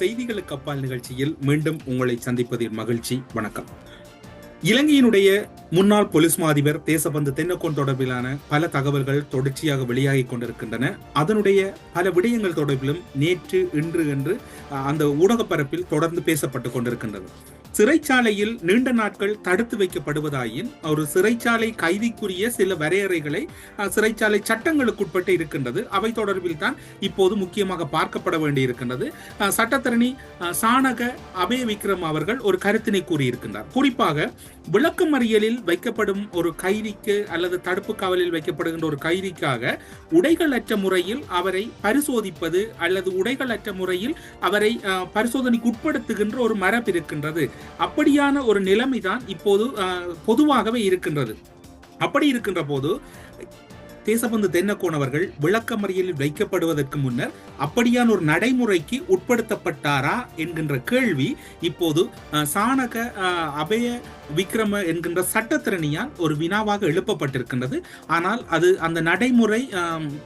செய்திகளுக்கு அப்பால் நிகழ்ச்சியில் மீண்டும் உங்களை சந்திப்பதில் மகிழ்ச்சி. வணக்கம். இலங்கையினுடைய முன்னாள் போலீஸ் மாதிபர் தேசபந்து தென்னக்கோன் தொடர்பிலான பல தகவல்கள் தொடர்ச்சியாக வெளியாகி கொண்டிருக்கின்றன. அதனுடைய பல விடயங்கள் தொடர்பிலும் நேற்று இன்று என்று அந்த ஊடகப்பரப்பில் தொடர்ந்து பேசப்பட்டு கொண்டிருக்கின்றது. சிறைச்சாலையில் நீண்ட நாட்கள் தடுத்து வைக்கப்படுவதாயின் ஒரு சிறைச்சாலை கைதிக்குரிய சில வரையறைகளை சிறைச்சாலை சட்டங்களுக்குட்பட்டு இருக்கின்றது. அவை தொடர்பில் தான் இப்போது முக்கியமாக பார்க்கப்பட வேண்டியிருக்கின்றது. சட்டத்தரணி சாணக அபய விக்ரம் அவர்கள் ஒரு கருத்தினை கூறியிருக்கின்றார். குறிப்பாக விளக்கமறியலில் வைக்கப்படும் ஒரு கைதிக்கு அல்லது தடுப்பு காவலில் வைக்கப்படுகின்ற ஒரு கைதிக்காக உடைகளற்ற முறையில் அவரை பரிசோதிப்பது அல்லது உடைகளற்ற முறையில் அவரை பரிசோதனைக்கு உட்படுத்துகின்ற ஒரு மரபு இருக்கின்றது. அப்படியான ஒரு நிலைமைதான் இப்போது அஹ், பொதுவாகவே இருக்கின்றது. அப்படி இருக்கின்ற போது தேசபந்து தென்னக்கோணவர்கள் விளக்கமறியலில் வைக்கப்படுவதற்கு முன்னர் அப்படியான ஒரு நடைமுறைக்கு உட்படுத்தப்பட்டாரா என்கின்ற கேள்வி இப்போது சாணக அபய விக்ரம என்கின்ற சட்டத்திறனியால் ஒரு வினாவாக எழுப்பப்பட்டிருக்கின்றது. ஆனால் அது அந்த நடைமுறை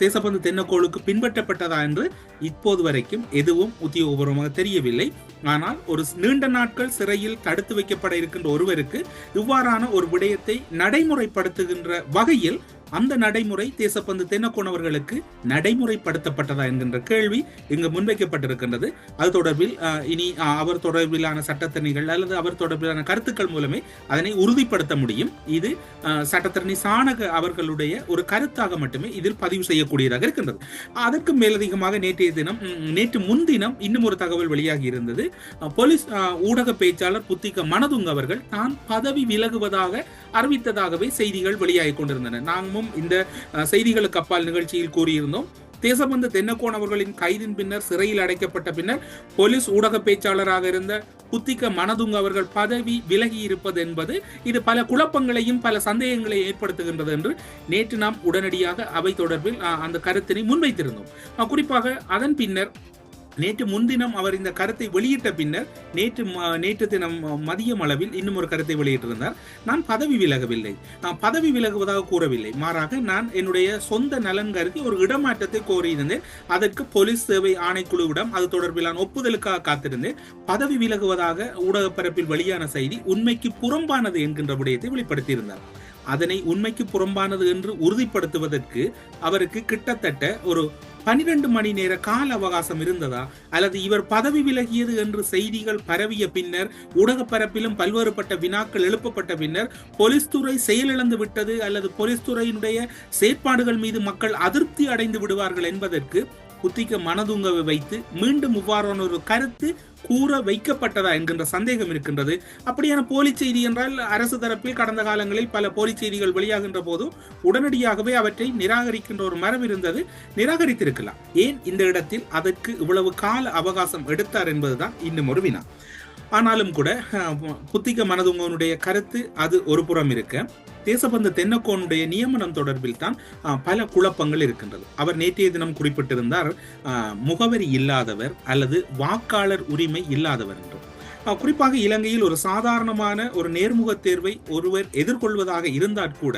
தேசபந்து தென்னக்கோளுக்கு பின்பற்றப்பட்டதா என்று இப்போது வரைக்கும் எதுவும் உத்தியோகபூர்வமாக தெரியவில்லை. ஆனால் ஒரு நீண்ட நாட்கள் சிறையில் தடுத்து வைக்கப்பட இருக்கின்ற ஒருவருக்கு இவ்வாறான ஒரு விடயத்தை நடைமுறைப்படுத்துகின்ற வகையில் அந்த நடைமுறை தேசப்பந்து தென்னக்கோணவர்களுக்கு நடைமுறைப்படுத்தப்பட்டதா என்கின்ற கேள்வி இங்கு முன்வைக்கப்பட்டிருக்கின்றது. அது தொடர்பில் இனி அவர் தொடர்பிலான சட்டத்தரணிகள் அல்லது அவர் தொடர்பிலான கருத்துக்கள் மூலமே அதனை உறுதிப்படுத்த முடியும். இது சட்டத்திறனி சட்டத்தரணி சாணக அவர்களுடைய ஒரு கருத்தாக மட்டுமே இதில் பதிவு செய்யக்கூடியதாக இருக்கின்றது. அதற்கு மேலதிகமாக நேற்றைய தினம் நேற்று முன்தினம் இன்னும் ஒரு தகவல் வெளியாகி இருந்தது. போலீஸ் ஊடக பேச்சாளர் புத்திக மனதுங்க அவர்கள் தான் பதவி விலகுவதாக அறிவித்ததாகவே செய்திகள் வெளியாகி கொண்டிருந்தன. நாமும் இந்த செய்திகளுக்கு அப்பால் நிகழ்ச்சியில் கூறியிருந்தோம். தேசபந்து தென்னக்கோன் அவர்களின் கைதின் பின்னர் சிறையில் அடைக்கப்பட்ட பின்னர் போலீஸ் ஊடக பேச்சாளராக இருந்த புத்திக்க மனதுங்க அவர்கள் பதவி விலகி இருப்பது என்பது இது பல குழப்பங்களையும் பல சந்தேகங்களையும் ஏற்படுத்துகின்றது என்று நேற்று நாம் உடனடியாக அவை தொடர்பில் அந்த கருத்தினை முன்வைத்திருந்தோம். குறிப்பாக அதன் பின்னர் நேற்று முன்தினம் அவர் இந்த கருத்தை வெளியிட்ட பின்னர் நேற்று நேற்று தினம் மதியம் அளவில் இன்னும் ஒரு கருத்தை வெளியிட்டிருந்தார். நான் பதவி விலகவில்லை. நான் பதவி விலகுவதாக கூறவில்லை. மாறாக நான் என்னுடைய சொந்த நலன் கருதி ஒரு இடமாற்றத்தை கோரியிருந்தேன். அதற்கு போலீஸ் சேவை ஆணைக்குழுவிடம் அது தொடர்பிலான ஒப்புதலுக்காக காத்திருந்தேன். பதவி விலகுவதாக ஊடகப்பரப்பில் வெளியான செய்தி உண்மைக்கு புறம்பானது என்கின்ற விடயத்தை வெளிப்படுத்தியிருந்தார். அதனை உண்மைக்கு புறம்பானது என்று உறுதிப்படுத்துவதற்கு அவருக்கு கிட்டத்தட்ட ஒரு பனிரெண்டு மணி நேர கால அவகாசம் இருந்ததா? அல்லது இவர் பதவி விலகியது என்று செய்திகள் பரவிய பின்னர் ஊடக பரப்பிலும் பல்வேறுபட்ட வினாக்கள் எழுப்பப்பட்ட பின்னர் போலீஸ் துறை செயலிழந்து விட்டது அல்லது போலீஸ் துறையினுடைய செயற்பாடுகள் மீது மக்கள் அதிருப்தி அடைந்து விடுவார்கள் என்பதற்கு புத்திக்க மனதுங்கவை வைத்து மீண்டும் இவ்வாறான ஒரு கருத்து கூற வைக்கப்பட்டதா என்கின்ற சந்தேகம் இருக்கின்றது. அப்படியான போலி செய்தி என்றால் அரசு தரப்பில் கடந்த காலங்களில் பல போலி செய்திகள் வெளியாகின்ற போது உடனடியாகவே அவற்றை நிராகரிக்கின்ற ஒரு மரபு இருந்தது. நிராகரித்திருக்கலாம். ஏன் இந்த இடத்தில் அதற்கு இவ்வளவு கால அவகாசம் எடுத்தார் என்பதுதான் இன்னும் ஒரு வினா. ஆனாலும் கூட புத்திக மனதுங்கனுடைய கருத்து அது ஒரு புறம் இருக்க. தேசபந்து தென்னக்கோனுடைய நியமனம் தொடர்பில் தான் பல குழப்பங்கள் இருக்கின்றது. அவர் நேற்றைய தினம் குறிப்பிட்டிருந்தார் முகவரி இல்லாதவர் அல்லது வாக்காளர் உரிமை இல்லாதவர் என்று. குறிப்பாக இலங்கையில் ஒரு சாதாரணமான ஒரு நேர்முக தேர்வை ஒருவர் எதிர்கொள்வதாக இருந்தால் கூட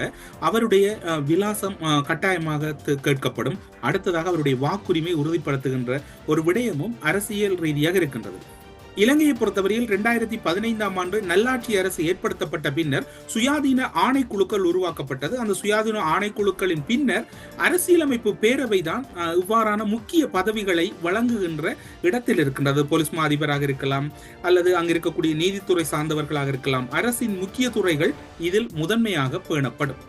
அவருடைய விலாசம் கட்டாயமாக கேட்கப்படும். அடுத்ததாக அவருடைய வாக்குரிமை உறுதிப்படுத்துகின்ற ஒரு விடயமும் அரசியல் ரீதியாக இருக்கின்றது. இலங்கையை பொறுத்தவரையில் இரண்டாயிரத்தி பதினைந்தாம் ஆண்டு நல்லாட்சி அரசு ஏற்படுத்தப்பட்ட பின்னர் சுயாதீன ஆணைக்குழுக்கள் உருவாக்கப்பட்டது. அந்த சுயாதீன ஆணைக்குழுக்களின் பின்னர் அரசியலமைப்பு பேரவை தான் அஹ், இவ்வாறான முக்கிய பதவிகளை வழங்குகின்ற இடத்தில் இருக்கின்றது. போலீஸ் மா அதிபராக இருக்கலாம் அல்லது அங்கிருக்கக்கூடிய நீதித்துறை சார்ந்தவர்களாக இருக்கலாம். அரசின் முக்கிய துறைகள் இதில் முதன்மையாக பேணப்படும்.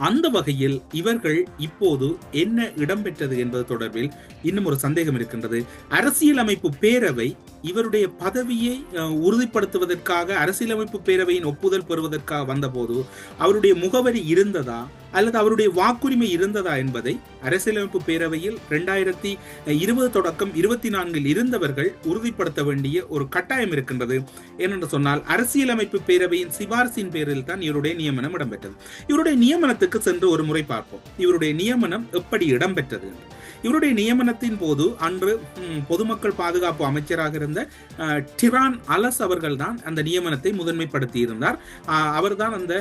அந்த வகையில் இவர்கள் இப்போது என்ன இடம்பெற்றது என்பது தொடர்பில் இன்னும் ஒரு சந்தேகம் இருக்கின்றது. அரசியலமைப்பு பேரவை இவருடைய பதவியை உறுதிப்படுத்துவதற்காக அரசியலமைப்பு பேரவையின் ஒப்புதல் பெறுவதற்காக வந்தபோது அவருடைய முகவரி இருந்ததா அல்லது அவருடைய வாக்குரிமை இருந்ததா என்பதை அரசியலமைப்பு பேரவையில் இரண்டாயிரத்தி இருபது தொடக்கம் இருபத்தி நான்கில் இருந்தவர்கள் உறுதிப்படுத்த வேண்டிய ஒரு கட்டாயம் இருக்கின்றது. ஏனென்று சொன்னால் அரசியலமைப்பு பேரவையின் சிபாரிசின் பேரில் தான் இவருடைய நியமனம் இடம்பெற்றது. இவருடைய நியமனத்துக்கு சென்று ஒரு முறை பார்ப்போம். இவருடைய நியமனம் எப்படி இடம்பெற்றது? இவருடைய நியமனத்தின் போது அன்று பொதுமக்கள் பாதுகாப்பு அமைச்சராக இருந்த டிரான் அலஸ் அவர்கள் தான் அந்த நியமனத்தை முதன்மைப்படுத்தி இருந்தார் அஹ், அவர்தான் அந்த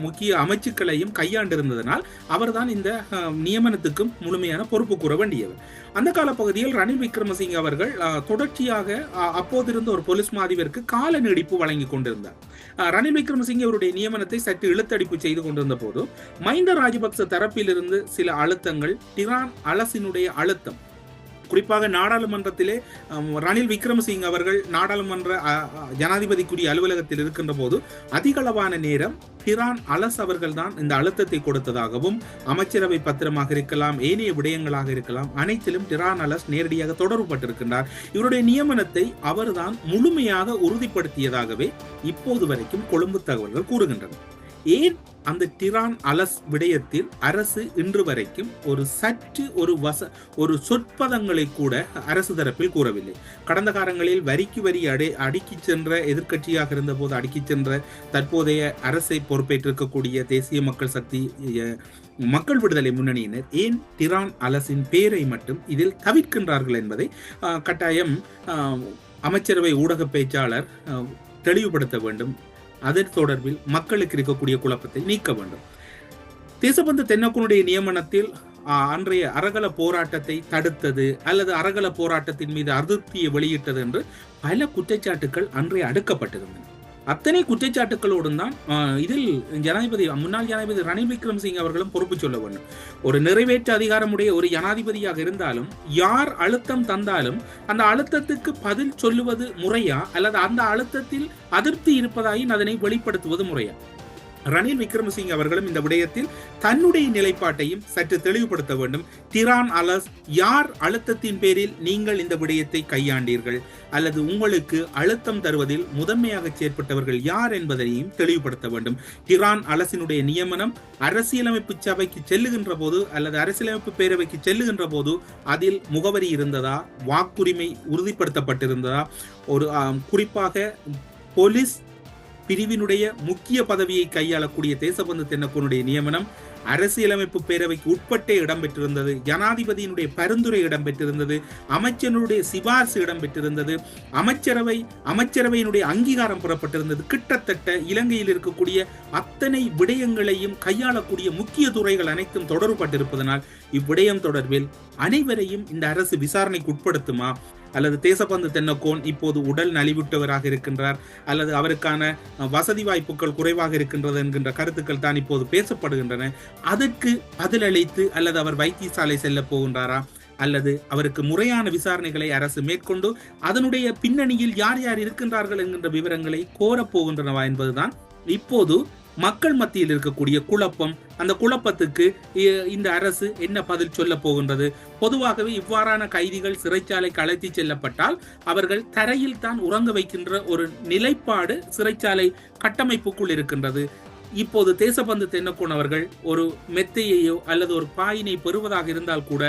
முக்கிய அமைச்சுக்களையும் கையாண்டிருந்ததனால் அவர்தான் இந்த நியமனத்துக்கும் முழுமையான பொறுப்பு கூற வேண்டியவர். அந்த கால பகுதியில் ரணில் விக்ரமசிங்க அவர்கள் அஹ், தொடர்ச்சியாக அப்போதிருந்த ஒரு போலீஸ் மாதிவிற்கு கால நீடிப்பு வழங்கி கொண்டிருந்தார். ரணில் விக்ரமசிங்க அவருடைய நியமனத்தை சற்று இழுத்தடிப்பு செய்து கொண்டிருந்த போது மஹிந்த ராஜபக்ச தரப்பிலிருந்து சில அழுத்தங்கள் டிரான் அலசினுடைய அழுத்தம் குறிப்பாக நாடாளுமன்றத்திலே ரணில் விக்ரமசிங் அவர்கள் நாடாளுமன்ற ஜனாதிபதிக்குரிய அலுவலகத்தில் இருக்கின்ற போது அதிகளவான நேரம் டிரான் அலஸ் அவர்கள்தான் இந்த அழுத்தத்தை கொடுத்ததாகவும் அமைச்சரவை பத்திரமாக இருக்கலாம் ஏனைய விடயங்களாக இருக்கலாம் அனைத்திலும் டிரான் அலஸ் நேரடியாக தொடர்புபட்டிருக்கின்றார். இவருடைய நியமனத்தை அவர்தான் முழுமையாக உறுதிப்படுத்தியதாகவே இப்போது வரைக்கும் கொழும்பு தகவல்கள் கூறுகின்றன. ஏன் அந்த டிரான் அலஸ் விடயத்தில் அரசு இன்று வரைக்கும் ஒரு சற்று ஒரு வச ஒரு சொற்பதங்களை கூட அரசு தரப்பில் கூறவில்லை. கடந்த காலங்களில் வரிக்கு வரி அடை அடுக்கிச் சென்ற எதிர்க்கட்சியாக இருந்தபோது அடுக்கிச் சென்ற தற்போதைய அரசை பொறுப்பேற்றிருக்கக்கூடிய தேசிய மக்கள் சக்தி மக்கள் விடுதலை முன்னணியினர் ஏன் டிரான் அலசின் பேரை மட்டும் இதில் தவிர்க்கின்றார்கள் என்பதை கட்டாயம் அமைச்சரவை ஊடக பேச்சாளர் தெளிவுபடுத்த வேண்டும். அதன் தொடர்பில் மக்களுக்கு இருக்கக்கூடிய குழப்பத்தை நீக்க வேண்டும். தேசபந்து தென்னக்குனுடைய நியமனத்தில் அன்றைய அரகல போராட்டத்தை தடுத்தது அல்லது அரகல போராட்டத்தின் மீது அதிருப்தியை வெளியிட்டது என்று பல குற்றச்சாட்டுகள் அன்றைய அடுக்கப்பட்டிருந்தன. அத்தனை குற்றச்சாட்டுகளோடும் தான் இதில் ஜனாதிபதி முன்னாள் ஜனாதிபதி ரணில் விக்ரமசிங் அவர்களும் பொறுப்பு சொல்ல வேண்டும். ஒரு நிறைவேற்று அதிகாரமுடைய ஒரு ஜனாதிபதியாக இருந்தாலும் யார் அழுத்தம் தந்தாலும் அந்த அழுத்தத்துக்கு பதில் சொல்லுவது முறையா அல்லது அந்த அழுத்தத்தில் அதிருப்தி இருப்பதாயின் அதனை வெளிப்படுத்துவது முறையா? ரணில் விக்ரமசிங்க அவர்களும் இந்த விடயத்தில் தன்னுடைய நிலைப்பாட்டையும் சற்று தெளிவுபடுத்த வேண்டும். திரான் அலஸ் யார் அழுத்தத்தின் பேரில் நீங்கள் இந்த விடயத்தை கையாண்டீர்கள்? அல்லது உங்களுக்கு அழுத்தம் தருவதில் முதன்மையாக செயற்பட்டவர்கள் யார் என்பதையும் தெளிவுபடுத்த வேண்டும். டிரான் அலசினுடைய நியமனம் அரசியலமைப்பு சபைக்கு செல்லுகின்ற போது அல்லது அரசியலமைப்பு பேரவைக்கு செல்லுகின்ற போது அதில் முகவரி இருந்ததா? வாக்குரிமை உறுதிப்படுத்தப்பட்டிருந்ததா? ஒரு குறிப்பாக போலீஸ் பிரிவினுடைய முக்கிய பதவியை கையாளக்கூடிய தேசபந்து தென்னக்கோனுடைய நியமனம் அரசியலமைப்பு பேரவைக்கு உட்பட்டே இடம்பெற்றிருந்தது. ஜனாதிபதியினுடைய பரிந்துரை இடம்பெற்றிருந்தது. அமைச்சனுடைய சிபார்சு இடம்பெற்றிருந்தது. அமைச்சரவை அமைச்சரவையினுடைய அங்கீகாரம் பெறப்பட்டிருந்தது. கிட்டத்தட்ட இலங்கையில் இருக்கக்கூடிய அத்தனை விடயங்களையும் கையாளக்கூடிய முக்கிய துறைகள் அனைத்தும் தொடர்பட்டிருப்பதனால் இவ்விடயம் தொடர்பில் அனைவரையும் இந்த அரசு விசாரணைக்கு உட்படுத்துமா? அல்லது தேசபந்து தென்னக்கோன் இப்போது உடல் நலிவுற்றவராக இருக்கின்றார் அல்லது அவருக்கான வசதி வாய்ப்புகள் குறைவாக இருக்கின்றது என்கின்ற கருத்துக்கள் தான் இப்போது பேசப்படுகின்றன. அதற்கு பதிலளித்து அல்லது அவர் வைத்தியசாலை செல்ல போகின்றாரா? அல்லது அவருக்கு முறையான விசாரணைகளை அரசு மேற்கொண்டு அதனுடைய பின்னணியில் யார் யார் இருக்கின்றார்கள் என்கின்ற விவரங்களை கோரப் போகின்றனவா என்பதுதான் இப்போது மக்கள் மத்தியில் இருக்கக்கூடிய குழப்பம் அந்த குழப்பத்துக்கு இ- இந்த அரசு என்ன பதில் சொல்ல போகின்றது? பொதுவாகவே இவ்வாறான கைதிகள் சிறைச்சாலைக்கு அழைத்து செல்லப்பட்டால் அவர்கள் தரையில் தான் உறங்க வைக்கின்ற ஒரு நிலைப்பாடு சிறைச்சாலை கட்டமைப்புக்குள் இருக்கின்றது. இப்போது தேசபந்து தென்னக்கோன் அவர்கள் ஒரு மெத்தையையோ அல்லது ஒரு பாயினை பெறுவதாக இருந்தால் கூட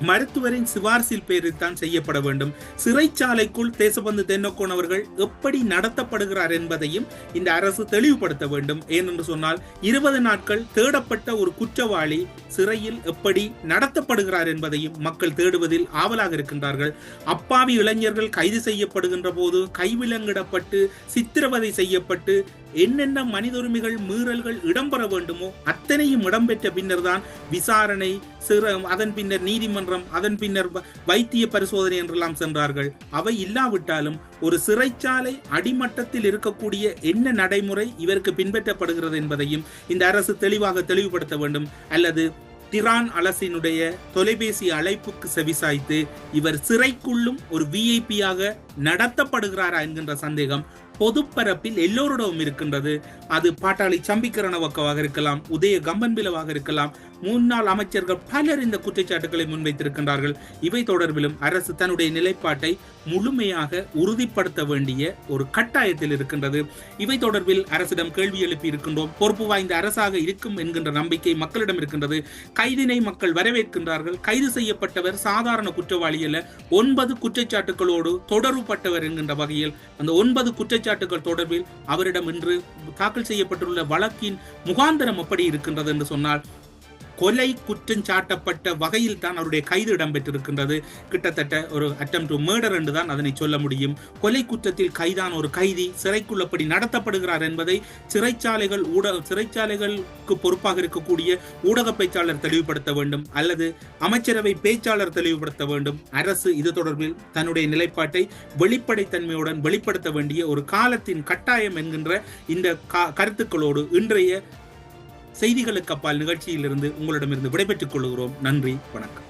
மருத்துவரின் சிபார்சில் பேரில் தான் செய்யப்பட வேண்டும். சிறைச்சாலைக்குள் தேசபந்து தென்னக்கோன் அவர்கள் எப்படி நடத்தப்படுகிறார் என்பதையும் இந்த அரசு தெளிவுபடுத்த வேண்டும். ஏனென்று சொன்னால் இருபது நாட்கள் தேடப்பட்ட ஒரு குற்றவாளி சிறையில் எப்படி நடத்தப்படுகிறார் என்பதையும் மக்கள் தேடுவதில் ஆவலாக இருக்கின்றார்கள். அப்பாவி இளைஞர்கள் கைது செய்யப்படுகின்ற போது கைவிலங்கிடப்பட்டு சித்திரவதை செய்யப்பட்டு என்னென்ன மனித உரிமைகள் மீறல்கள் இடம்பெற வேண்டுமோ அத்தனையும் இடம்பெற்ற பின்னர் தான் விசாரணை சிற அதன் பின்னர் நீதிமன்றம் அதன் பின்னர் வ- வைத்திய பரிசோதனை என்றெல்லாம் சென்றார்கள். அவை இல்லாவிட்டாலும் ஒரு சிறைச்சாலை அடிமட்டத்தில் இருக்கக்கூடிய என்ன நடைமுறை இவருக்கு பின்பற்றப்படுகிறது என்பதையும் இந்த அரசு தெளிவாக தெளிவுபடுத்த வேண்டும். அல்லது டிரான் அலசினுடைய தொலைபேசி அழைப்புக்கு செவிசாய்த்து இவர் சிறைக்குள்ளும் ஒரு விஐபியாக நடத்தப்படுகிறாரா என்கின்ற சந்தேகம் பொதுப்பரப்பில் எல்லோரிடமும் இருக்கின்றது. அது பாட்டாளி சம்பிக்கரணவக்கவாக இருக்கலாம் உதய கம்பன்பிலவாக இருக்கலாம் முன்னாள் அமைச்சர்கள் பலர் இந்த குற்றச்சாட்டுகளை முன்வைத்திருக்கின்றார்கள். இவை தொடர்பிலும் அரசு தன்னுடைய நிலைப்பாட்டை முழுமையாக உறுதிப்படுத்த வேண்டிய ஒரு கட்டாயத்தில் இருக்கின்றது. இவை தொடர்பில் அரசிடம் கேள்வி எழுப்பி இருக்கின்றோம். பொறுப்பு வாய்ந்த அரசாக இருக்கும் என்கின்ற நம்பிக்கை மக்களிடம் இருக்கின்றது. கைதினை மக்கள் வரவேற்கின்றார்கள். கைது செய்யப்பட்டவர் சாதாரண குற்றவாளி அல்ல. ஒன்பது குற்றச்சாட்டுகளோடு தொடர்புபட்டவர் என்கின்ற வகையில் அந்த ஒன்பது குற்றச்சாட்டுகள் தொடர்பில் அவரிடம் இன்று தாக்கல் செய்யப்பட்டுள்ள வழக்கின் முகாந்திரம் எப்படி இருக்கின்றது என்று சொன்னால் கொலை குற்றம் சாட்டப்பட்ட வகையில் தான் அவருடைய கைது இடம்பெற்றிருக்கின்றது. கிட்டத்தட்ட ஒரு அட்டம் டு மேர்டர் என்று தான் அதனை சொல்ல முடியும். கொலை குற்றத்தில் கைதான ஒரு கைதி சிறைக்குள்ளப்படி நடத்தப்படுகிறார் என்பதை சிறைச்சாலைகள் ஊடக சிறைச்சாலைகளுக்கு பொறுப்பாக இருக்கக்கூடிய ஊடக பேச்சாளர் தெளிவுபடுத்த வேண்டும் அல்லது அமைச்சரவை பேச்சாளர் தெளிவுபடுத்த வேண்டும். அரசு இது தொடர்பில் தன்னுடைய நிலைப்பாட்டை வெளிப்படைத்தன்மையுடன் வெளிப்படுத்த வேண்டிய ஒரு காலத்தின் கட்டாயம் என்கின்ற இந்த கருத்துக்களோடு இன்றைய செய்திகளுக்கு அப்பால் நிகழ்ச்சியிலிருந்து உங்களிடமிருந்து விடைபெற்றுக் கொள்கிறோம். நன்றி வணக்கம்.